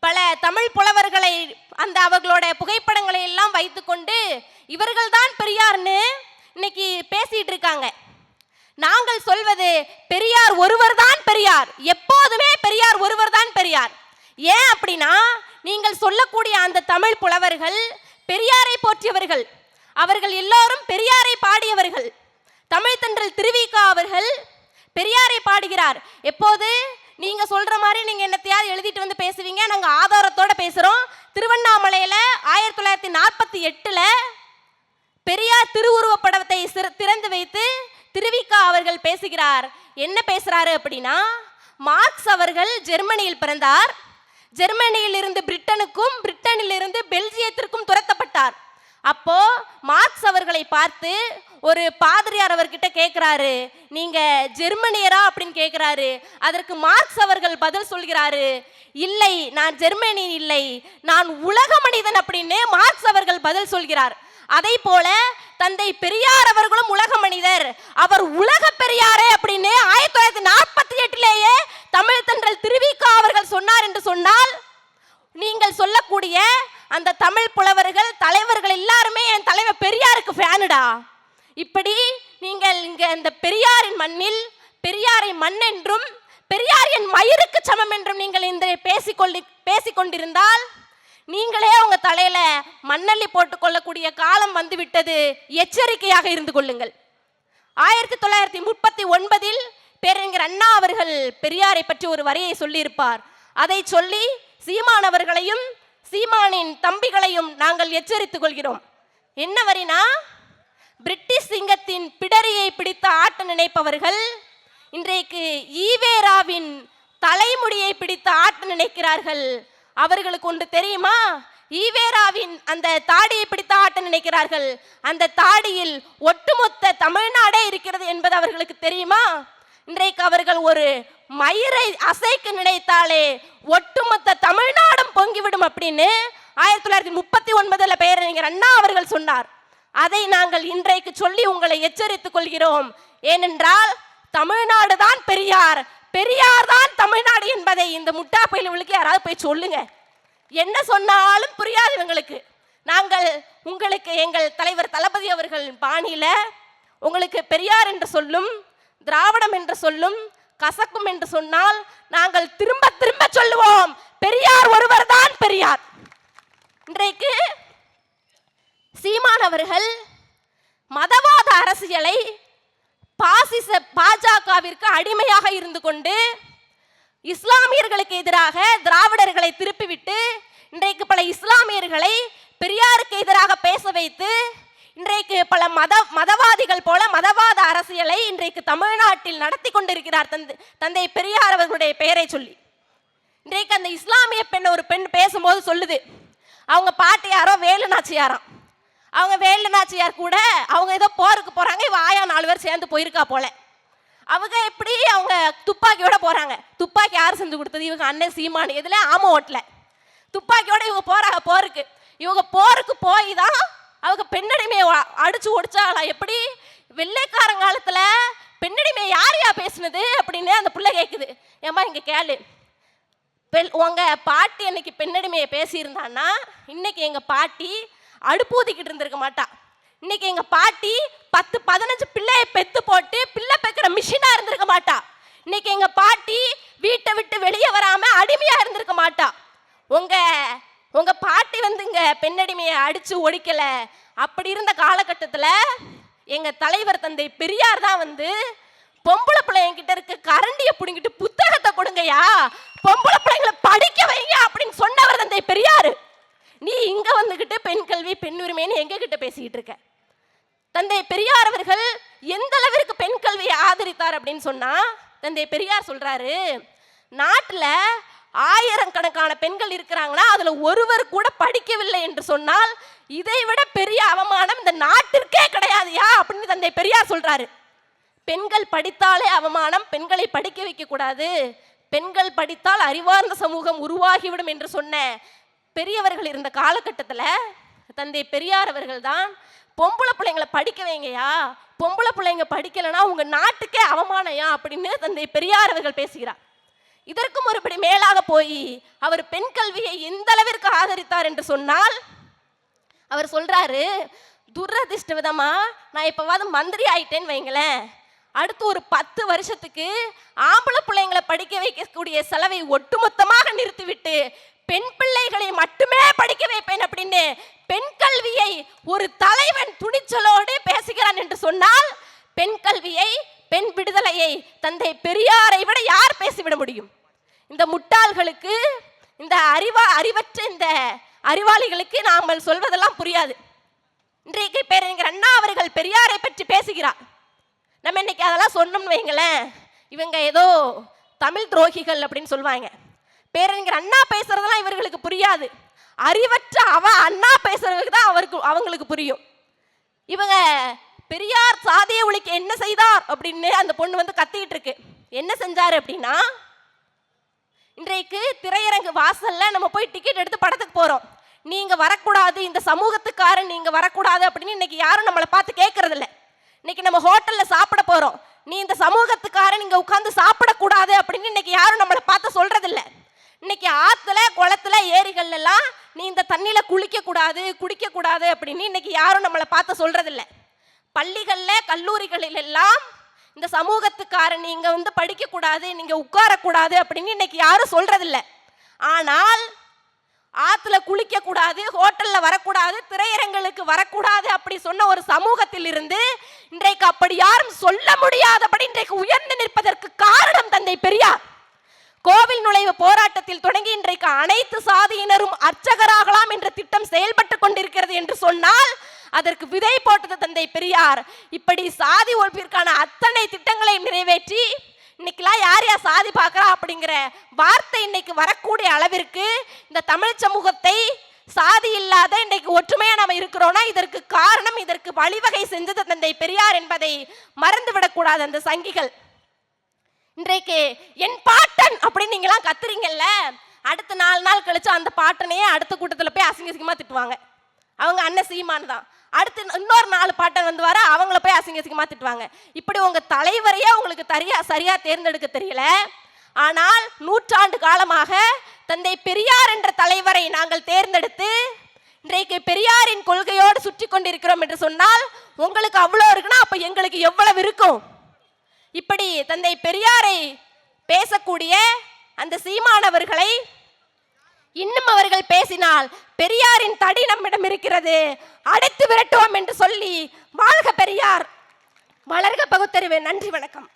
பல தமிழ் புலவர்களை அந்த அவர்களோட புகைப்படங்களை எல்லாம் வைத்துக்கொண்டு இவர்கள்தான் பெரியார்னு இன்னைக்கு பேசிட்டு இருக்காங்க. நாங்கள் சொல்வது பெரியார் ஒருவர் தான் பெரியார் எப்போதுமே பெரியார் ஒருவர்தான் பெரியார். ஏன் அப்படின்னா நீங்கள் சொல்லக்கூடிய அந்த தமிழ் புலவர்கள் பெரியாரை போற்றியவர்கள். அவர்கள் எல்லோரும் பெரியாரை பாடியவர்கள். தமிழ்த்தன்றல் திருவிகா அவர்கள் பெரியாரை பாடுகிறார். எப்போது? நீங்க சொல்ற மாதிரி நீங்க என்னத்தையா எழுதிட்டு வந்து பேசுவீங்க நாங்க ஆதாரத்தோட பேசுறோம் திருவண்ணாமலையில ஆயிரத்தி தொள்ளாயிரத்தி நாற்பத்தி எட்டுல பெரியார் திருவுருவப் படத்தை சிற- திறந்து வைத்து திருவிக்கா அவர்கள் பேசுகிறார். என்ன பேசுறாரு அப்படின்னா மார்க்ஸ் அவர்கள் ஜெர்மனியில் பிறந்தார். ஜெர்மனியில் இருந்து பிரிட்டனுக்கும் பிரிட்டனில் இருந்து பெல்ஜியத்திற்கும் துரத்தப்பட்டார். அப்போ மார்க்ஸ் அவர்களை பார்த்து ஒரு பாதிரியார் அவர்கிட்ட கேட்குறாரு நீங்க ஜெர்மனியரா அப்படின்னு கேட்குறாரு அதற்கு மார்க்ஸ் அவர்கள் பதில் சொல்கிறாரு. இல்லை நான் ஜெர்மனி இல்லை. நான் உலக மனிதன் அப்படின்னு மார்க்ஸ் அவர்கள் பதில் சொல்கிறார். அதை போல தந்தை பெரியார் அவர்களும் உலக மனிதர். அவர் உலக பெரியாரே அப்படின்னு ஆயிரத்தி தொள்ளாயிரத்தி நாற்பத்தி எட்டிலேயே தமிழ் தென்றல் திருவிக்கா அவர்கள் சொன்னார் என்று சொன்னால் நீங்கள் சொல்லக்கூடிய அந்த தமிழ் புலவர்கள் தலைவர்கள் எல்லாருமே என் தலைவர் பெரியாருக்கு ஃபேனுடா இப்படி நீங்கள் இங்க இந்த பெரியாரின் மண்ணில் பெரியாரை மண் என்றும் பெரியார் என் மயிருக்கு சமம் என்றும் நீங்கள் இந்த பேசிக்கொண்டு பேசிக்கொண்டிருந்தால் நீங்களே உங்க தலையில மண்ணள்ளி போட்டுக் கொள்ளக்கூடிய காலம் வந்துவிட்டது. எச்சரிக்கையாக இருந்து கொள்ளுங்கள். ஆயிரத்தி தொள்ளாயிரத்தி முப்பத்தி ஒன்பதில் பேரறிஞர் அண்ணா அவர்கள் பெரியாரை பற்றி ஒரு வரியை சொல்லியிருப்பார். அதை சொல்லி சீமானவர்களையும் சீமானின் தம்பிகளையும் நாங்கள் எச்சரித்துக் கொள்கிறோம். என்ன வரினா பிரிட்டிஷ் சிங்கத்தின் பிடரியை பிடித்த ஆட்ட நினைப்பவர்கள் இன்றைக்கு ஈவேராவின் தலைமுடியை பிடித்து ஆட்ட நினைக்கிறார்கள். அவர்களுக்கு ஒன்று தெரியுமா? ஈவேராவின் அந்த தாடியை பிடித்த ஆட்ட நினைக்கிறார்கள். அந்த தாடியில் ஒட்டுமொத்த தமிழ்நாடே இருக்கிறது என்பது அவர்களுக்கு தெரியுமா? இன்றைக்கு அவர்கள் ஒரு மயிரை அசைக்க நினைத்தாலே ஒட்டுமொத்த தமிழ்நாடும் பொங்கிவிடும் அப்படின்னு ஆயிரத்தி தொள்ளாயிரத்தி முப்பத்தி ஒன்பதுல பேரறிஞர் அண்ணா அவர்கள் சொன்னார். அதை நாங்கள் இன்றைக்கு சொல்லி உங்களை எச்சரித்துக் கொள்கிறோம். ஏனென்றால் தமிழ்நாடு தான் பெரியார். பெரியார் தான் தமிழ்நாடு என்பதை இந்த முட்டா பயிலுக்கு யாராவது போய் சொல்லுங்க. என்ன சொன்னாலும் புரியாது இவங்களுக்கு. நாங்கள் உங்களுக்கு எங்கள் தலைவர் தளபதி அவர்கள் பாணியில உங்களுக்கு பெரியார் என்று சொல்லும் திராவிடம் என்று சொல்லும் கசக்கும் என்று சொன்னால் நாங்கள் திரும்ப திரும்ப சொல்லுவோம். பெரியார் ஒருவர் தான் பெரியார். இன்றைக்கு சீமான் அவர்கள் மதவாத அரசியலை பாசிச பாஜகவிற்கு அடிமையாக இருந்து கொண்டு இஸ்லாமியர்களுக்கு எதிராக திராவிடர்களை திருப்பிவிட்டு இன்றைக்கு பல இஸ்லாமியர்களை பெரியாருக்கு எதிராக பேச வைத்து இன்றைக்கு பல மத மதவாதிகள் போல மதவாத அரசியலை இன்றைக்கு தமிழ்நாட்டில் நடத்தி கொண்டிருக்கிறார் தந்தை தந்தை பெரியார் அவர்களுடைய பெயரை சொல்லி. இன்றைக்கு அந்த இஸ்லாமிய பெண் ஒரு பெண் பேசும்போது சொல்லுது. அவங்க பாட்டு யாரோ வேலு நாச்சியாராம். அவங்க வேலு நாச்சியார் கூட அவங்க ஏதோ போருக்கு போகிறாங்க இவ ஆயா நாலு பேர் சேர்ந்து போயிருக்கா போல. அவங்க எப்படி அவங்க துப்பாக்கியோட போறாங்க? துப்பாக்கி யார் செஞ்சு கொடுத்தது? இவங்க அண்ணன் சீமானு. எதுல ஆம ஓட்டல. துப்பாக்கியோட இவங்க போறாங்க போருக்கு. இவங்க போருக்கு போய் தான் அவங்க பெண்ணடிமையை அடிச்சு ஒடிச்சாலாம் எப்படி? வெள்ளைக்காரங்காலத்துல பெண்ணடிமை யார் யா பேசுனது? அப்படின்னு அந்த பிள்ளை கேட்குது ஏம்மா இங்க கேளு. பெண் உங்க பாட்டி அன்னைக்கு பெண்ணடிமையை பேசியிருந்தான்னா இன்னைக்கு எங்க பாட்டி அடுப்பு ஊதிக்கிட்டு இருந்திருக்க மாட்டா. இன்னைக்கு எங்க பாட்டி பத்து பதினஞ்சு பிள்ளையை பெத்து போட்டு பிள்ளை பெக்கிற மிஷினா இருந்திருக்க மாட்டா. இன்னைக்கு எங்க பாட்டி வீட்டை விட்டு வெளியே வராம அடிமையா இருந்திருக்க மாட்டா. உங்க உங்க பாட்டி வந்து இங்க பெண்ணடிமையை அடிச்சு ஒழிக்கல. அப்படி இருந்த காலகட்டத்துல எங்க தலைவர் தந்தை பெரியார் தான் வந்து பொம்பளை பிள்ளைங்க கிட்ட இருக்க கரண்டியை பிடுங்கிட்டு புத்தகத்தை கொடுங்கயா பொம்பளை பிள்ளைங்களை படிக்க வைங்க அப்படின்னு சொன்னவர் தந்தை பெரியார். நீ இங்க வந்துகிட்டு பெண் கல்வி பெண் உரிமைன்னு எங்க கிட்ட பேசிக்கிட்டு இருக்க. தந்தை பெரியார் அவர்கள் எந்த அளவிற்கு பெண் கல்வியை ஆதரித்தார் அப்படின்னு சொன்னா தந்தை பெரியார் சொல்றாரு நாட்டுல ஆயிரக்கணக்கான பெண்கள் இருக்கிறாங்கன்னா அதுல ஒருவர் கூட படிக்கவில்லை என்று சொன்னால் இதை விட பெரிய அவமானம் இந்த நாட்டிற்கே கிடையாதுயா? அப்படின்னு தந்தை பெரியார் சொல்றாரு. பெண்கள் படித்தாலே அவமானம் பெண்களை படிக்க வைக்க கூடாது. பெண்கள் படித்தால் அறிவார்ந்த சமூகம் உருவாகிவிடும் என்று சொன்ன பெரியவர்கள் இருந்த காலகட்டத்தில் தந்தை பெரியார் அவர்கள் தான் பொம்பளை பிள்ளைங்களை படிக்க வைங்கயா பொம்பளை பிள்ளைங்க படிக்கலைன்னா உங்க நாட்டுக்கே அவமானயா அப்படின்னு தந்தை பெரியார் அவர்கள் பேசுகிறார். இதற்கும் ஒருபடி மேலாக போய் அவர் பெண் கல்வியை எந்த அளவிற்கு ஆதரித்தார் என்று சொன்னால் அவர் சொல்றாரு துரதிர்ஷ்ட விதமா நான் இப்போவாது மந்திரி ஆயிட்டேன்னு வைங்களேன். அடுத்து ஒரு பத்து வருஷத்துக்கு ஆம்பளை பிள்ளைங்களை படிக்க வைக்கக்கூடிய செலவை ஒட்டுமொத்தமாக நிறுத்திவிட்டு பெண் பிள்ளைகளை மட்டுமே படிக்க வைப்பேன் அப்படின்னு பெண் கல்வியை ஒரு தலைவன் துணிச்சலோடு பேசுகிறான் என்று சொன்னால் பெண் கல்வியை பெண் விடுதலையை தந்தை பெரியாரை விட யார் பேசிவிட முடியும்? இந்த முட்டாள்களுக்கு இந்த அறிவா அறிவற்ற இந்த அறிவாளிகளுக்கு நாங்கள் சொல்வதெல்லாம் புரியாது. இன்றைக்கு பேரறிஞர் அண்ணா அவர்கள் பெரியாரை பற்றி பேசுகிறார். நம்ம இன்னைக்கு அதெல்லாம் சொன்னோம்னு வைங்களேன் இவங்க ஏதோ தமிழ் துரோகிகள் அப்படின்னு சொல்லுவாங்க பேரறிஞர் அண்ணா பேசுறதெல்லாம் இவர்களுக்கு புரியாது. அறிவற்ற அவ அண்ணா பேசுறதுக்கு தான் அவருக்கு அவங்களுக்கு புரியும். இவங்க பெரியார் சாதிய ஒழிக்க என்ன செய்தார் அப்படின்னு அந்த பொண்ணு வந்து கத்திக்கிட்டு இருக்கு. என்ன செஞ்சாரு அப்படின்னா இன்றைக்கு திரையரங்கு வாசல்ல நம்ம போய் டிக்கெட் எடுத்து படத்துக்கு போறோம். நீங்க வரக்கூடாது இந்த சமூகத்துக்காரன் நீங்க வரக்கூடாது அப்படின்னு இன்னைக்கு யாரும் நம்மளை பார்த்து கேட்கறது இல்லை இன்னைக்கு நம்ம ஹோட்டல்ல சாப்பிட போறோம். நீ இந்த சமூகத்துக்காரன் இங்க உட்கார்ந்து சாப்பிடக்கூடாது அப்படின்னு இன்னைக்கு யாரும் நம்மளை பார்த்து சொல்றது இல்லை இன்னைக்கு ஆத்துல குளத்துல ஏரிகள்லாம் நீ இந்த தண்ணியில் குளிக்கக்கூடாது குடிக்கக்கூடாது அப்படின்னு இன்னைக்கு யாரும் நம்மளை பார்த்து சொல்கிறதில்ல பள்ளிகளில் கல்லூரிகளில் எல்லாம் இந்த சமூகத்துக்கார நீங்கள் வந்து படிக்கக்கூடாது நீங்கள் உட்காரக்கூடாது அப்படின்னு இன்னைக்கு யாரும் சொல்கிறதில்ல ஆனால் ஆற்றுல குளிக்கக்கூடாது ஹோட்டலில் வரக்கூடாது திரையரங்களுக்கு வரக்கூடாது அப்படி சொன்ன ஒரு சமூகத்தில் இருந்து இன்றைக்கு அப்படி யாரும் சொல்ல முடியாதபடி இன்றைக்கு உயர்ந்து நிற்பதற்கு காரணம் தந்தை பெரியார் கோவில் நுழைவு தொடங்கி இன்றைக்கு அனைத்து சாதியினரும் அர்ச்சகராகலாம் என்ற திட்டம் செயல்பட்டு கொண்டிருக்கிறது என்று சொன்னால் அதற்கு விதை போட்டது தந்தை பெரியார். இப்படி சாதி ஒழிப்பிற்கான அத்தனை திட்டங்களை நிறைவேற்றி இன்னைக்கெல்லாம் யார் யார் சாதி பார்க்குறா அப்படிங்கிற வார்த்தை இன்னைக்கு வரக்கூடிய அளவிற்கு இந்த தமிழ் சமூகத்தை சாதி இல்லாத இன்னைக்கு ஒற்றுமையா நம்ம இருக்கிறோம்னா இதற்கு காரணம் இதற்கு வழிவகை செஞ்சது தந்தை பெரியார் என்பதை மறந்து விடக்கூடாது அந்த சங்கிகள். இன்றைக்கு என் பாட்டன் அப்படின்னு நீங்களாம் கத்துறீங்கல்ல? அடுத்த நாலு நாள் கழிச்சு அந்த பாட்டனையே அடுத்த கூட்டத்தில் போய் அசிங்க அசிங்கமாக திட்டுவாங்க. அவங்க அண்ணன் சீமான் தான். அடுத்து இன்னொரு நாலு பாட்டன் வந்து வர அவங்கள போய் அசிங்க அசிங்கமாக திட்டுவாங்க. இப்படி உங்கள் தலைவரையே உங்களுக்கு தரியா சரியா தேர்ந்தெடுக்க தெரியல. ஆனால் நூற்றாண்டு காலமாக தந்தை பெரியார் என்ற தலைவரை நாங்கள் தேர்ந்தெடுத்து இன்றைக்கு பெரியாரின் கொள்கையோடு சுற்றி கொண்டிருக்கிறோம் என்று சொன்னால் உங்களுக்கு அவ்வளோ இருக்குன்னா அப்போ எங்களுக்கு எவ்வளவு இருக்கும்? இப்படி தந்தை பெரியாரை பேசக்கூடிய அந்த சீமானவர்களை இன்னும் அவர்கள் பேசினால் பெரியாரின் தடி நம்மிடம் இருக்கிறது. அடைத்து விரட்டுவோம் என்று சொல்லி வாழ்க பெரியார். வளர்க பகுத்தறிவு. நன்றி வணக்கம்.